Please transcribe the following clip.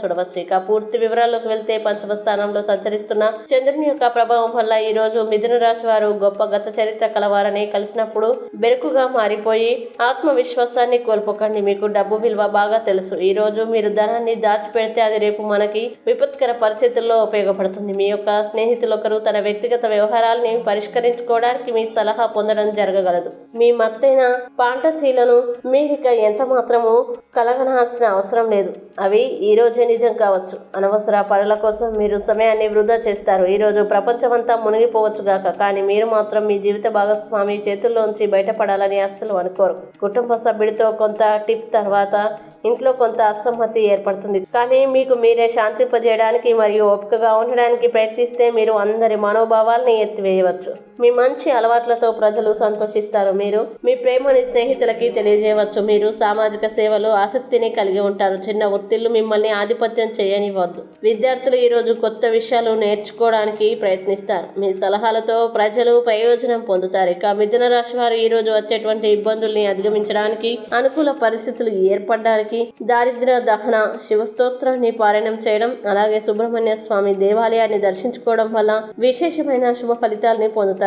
చూడవచ్చు. ఇక పూర్తి వివరాల్లోకి వెళ్తే పంచమ స్థానంలో సంచరిస్తున్న చంద్రుని యొక్క ప్రభావం వల్ల ఈ రోజు మిథున రాశి వారు గొప్ప గత చరిత్ర కలవారని కలిసినప్పుడు బెరుకుగా మారిపోయి ఆత్మవిశ్వాసాన్ని కోల్పోకండి. మీకు డబ్బు విలువ బాగా తెలుసు. ఈ రోజు మీరు ధనాన్ని దాచిపెడితే అది రేపు మనకి విపత్కర పరిస్థితుల్లో ఉపయోగపడుతుంది. మీ యొక్క స్నేహితులొకరు తన వ్యక్తిగత వ్యవహారాల్ని పరిష్కరించుకోవడానికి మీ సలహా పొందడం జరగగలదు. మీ మత్తైన పాంటసీలను మీరిక ఎంత మాత్రము కలగనాల్సిన అవసరం లేదు. అవి ఈ రోజే నిజం కావచ్చు. అనవసర పనుల కోసం మీరు సమయాన్ని వృధా చేస్తారు. ఈరోజు ప్రపంచమంతా మునిగిపోవచ్చుగాక కానీ మీరు మాత్రం మీ జీవిత భాగస్వామి చేతుల్లోంచి బయటపడాలని అస్సలు అనుకోరు. కుటుంబ సభ్యుడితో కొంత టిప్ తర్వాత ఇంట్లో కొంత అసమ్మతి ఏర్పడుతుంది. కానీ మీకు మీరే శాంతింపజేయడానికి మరియు ఓపికగా ఉండడానికి ప్రయత్నిస్తే మీరు అందరి మనోభావాల్ని ఎత్తివేయవచ్చు. మీ మంచి అలవాట్లతో ప్రజలు సంతోషిస్తారు. మీరు మీ ప్రేమని స్నేహితులకి తెలియజేయవచ్చు. మీరు సామాజిక సేవలో ఆసక్తిని కలిగి ఉంటారు. చిన్న ఒత్తిళ్ళు మిమ్మల్ని ఆధిపత్యం చేయనివ్వద్దు. విద్యార్థులు ఈరోజు కొత్త విషయాలు నేర్చుకోవడానికి ప్రయత్నిస్తారు. మీ సలహాలతో ప్రజలు ప్రయోజనం పొందుతారు. ఇక మిథున రాశి వారు ఈరోజు వచ్చేటువంటి ఇబ్బందుల్ని అధిగమించడానికి అనుకూల పరిస్థితులు ఏర్పడడానికి దారిద్ర దహన శివస్తోత్రాన్ని పారాయణం చేయడం అలాగే సుబ్రహ్మణ్య స్వామి దేవాలయాన్ని దర్శించుకోవడం వల్ల విశేషమైన శుభ ఫలితాలని పొందుతారు.